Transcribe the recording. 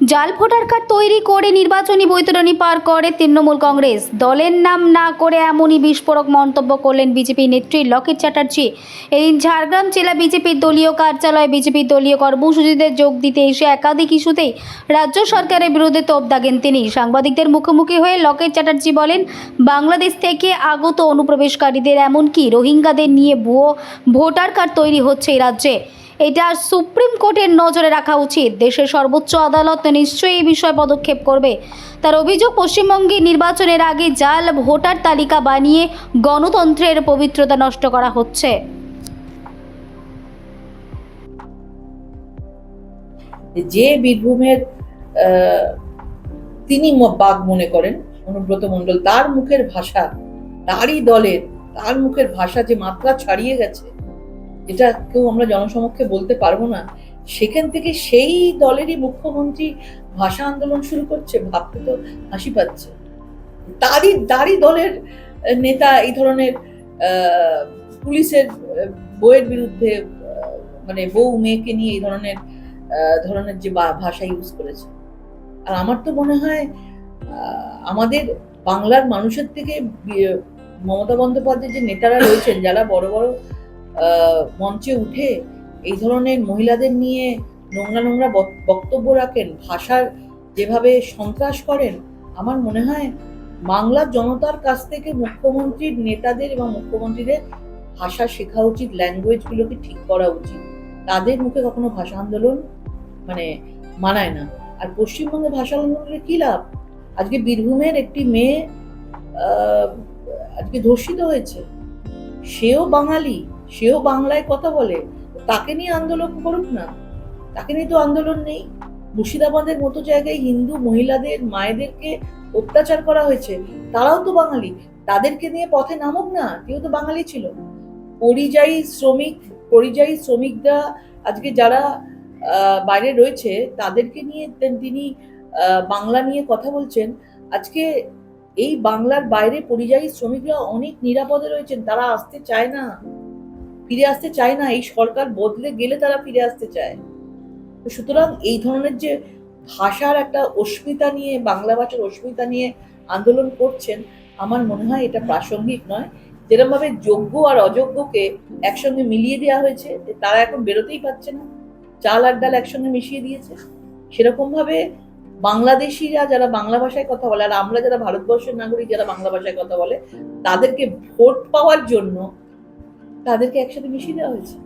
জাল voter card তৈরি করে নির্বাচনী বৈতরণী পার করে তৃণমূল কংগ্রেস। দলের নাম না করে এমনই বিস্ফোরক মন্তব্য করলেন বিজেপি নেত্রী লকেট চ্যাটার্জি। এদিন ঝাড়গ্রাম জেলা বিজেপির দলীয় কার্যালয়ে বিজেপির দলীয় কর্মসূচিতে যোগ দিতে এসে একাধিক ইস্যুতেই রাজ্য সরকারের বিরুদ্ধে তোপ দাগেন তিনি। সাংবাদিকদের মুখোমুখি হয়ে লকেট চ্যাটার্জি বলেন, বাংলাদেশ থেকে আগত অনুপ্রবেশকারীদের, এমনকি রোহিঙ্গাদের নিয়ে ভুয়ো ভোটার কার্ড তৈরি হচ্ছে এই রাজ্যে। এটা সুপ্রিম কোর্টের নজরে রাখা উচিত। দেশের সর্বোচ্চ আদালত নিশ্চয়ই এই বিষয়ে পদক্ষেপ করবে। তার অভিযোগ, পশ্চিমবঙ্গে নির্বাচনের আগে জাল ভোটার তালিকা বানিয়ে গণতন্ত্রের পবিত্রতা নষ্ট করা হচ্ছে। যে বীরভূমের তিনি বাঘ মনে করেন, অনুব্রত মণ্ডল, তার মুখের ভাষা তারই দলের, তার মুখের ভাষা যে মাত্রা ছাড়িয়ে গেছে এটা কেউ আমরা জনসমক্ষে বলতে পারব না। সেখান থেকে সেই দলেরই মুখ্যমন্ত্রী ভাষা আন্দোলন শুরু করছে, ভাবতে তো হাসি পাচ্ছে। তারই তারই দলের নেতা এই ধরনের পুলিশের বইয়ের বিরুদ্ধে মানে বউ মেয়েকে নিয়ে এই ধরনের ধরনের যে ভাষা ইউজ করেছে। আর আমার তো মনে হয় আমাদের বাংলার মানুষের থেকে মমতা বন্দ্যোপাধ্যায়ের যে নেতারা রয়েছেন, যারা বড় বড় মঞ্চে উঠে এই ধরনের মহিলাদের নিয়ে নোংরা নোংরা বক্তব্য রাখেন, ভাষার যেভাবে সন্ত্রাস করেন, আমার মনে হয় বাংলার জনতার কাছ থেকে মুখ্যমন্ত্রীর নেতাদের এবং মুখ্যমন্ত্রীদের ভাষা শেখা উচিত ল্যাঙ্গুয়েজগুলোকে ঠিক করা উচিত। তাদের মুখে কখনো ভাষা আন্দোলন মানে মানায় না। আর পশ্চিমবঙ্গে ভাষা আন্দোলনের কী লাভ? আজকে বীরভূমের একটি মেয়ে আজকে ধর্ষিত হয়েছে। সেও বাঙালি। সেও বাংলায় কথা বলে, তাকে নিয়ে আন্দোলন করুক না। তাকে নিয়ে তো আন্দোলন নেই। মুর্শিদাবাদের মতো জায়গায় হিন্দু মহিলাদের, মায়েদেরকে অত্যাচার করা হয়েছে, তারাও তো বাঙালি। তাদেরকে নিয়ে পথে নামুক না, কেউ তো বাঙালি ছিল। পরিযায়ী শ্রমিক, পরিযায়ী শ্রমিকরা আজকে যারা বাইরে রয়েছে, তাদেরকে নিয়ে তিনি বাংলা নিয়ে কথা বলছেন। আজকে এই বাংলার বাইরে পরিযায়ী শ্রমিকরা অনেক নিরাপদে রয়েছেন, তারা আসতে চায় না। ফিরে আসতে চায় না, এই সরকার বদলে গেলে তারা ফিরে আসতে চায়। সুতরাং এই ধরনের যে ভাষার একটা অস্মিতা নিয়ে, বাংলা ভাষার অস্মিতা নিয়ে আন্দোলন করছেন, আমার মনে হয় এটা প্রাসঙ্গিক নয়। যেরকম ভাবে যোগ্য আর অযোগ্যকে একসঙ্গে মিলিয়ে দেওয়া হয়েছে, যে তারা এখন বেরোতেই পারছে না। চাল আর ডাল একসঙ্গে মিশিয়ে দিয়েছে। সেরকম ভাবে বাংলাদেশিরা যারা বাংলা ভাষায় কথা বলে, আর আমরা যারা ভারতবর্ষের নাগরিক যারা বাংলা ভাষায় কথা বলে, তাদেরকে ভোট পাওয়ার জন্য তাদেরকে একসাথে মিশিয়ে দেওয়া হয়েছে।